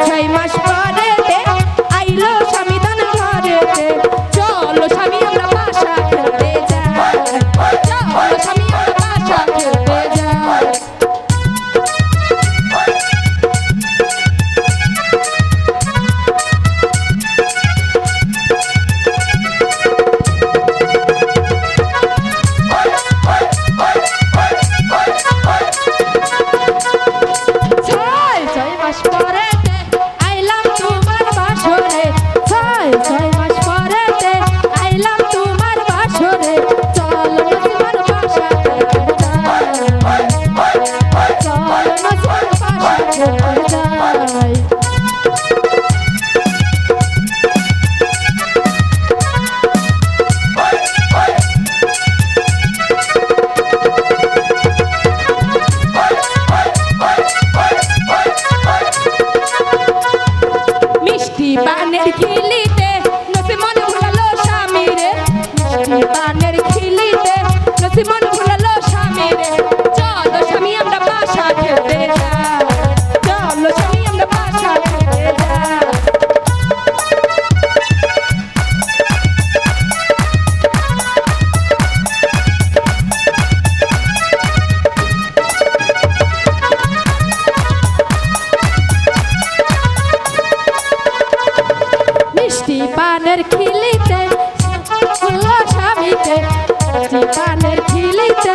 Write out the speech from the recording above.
ছয় মাস আমার সবার মিষ্টি পানের খিলিতে স্বামীকে মিষ্টি পানের খিলিতে।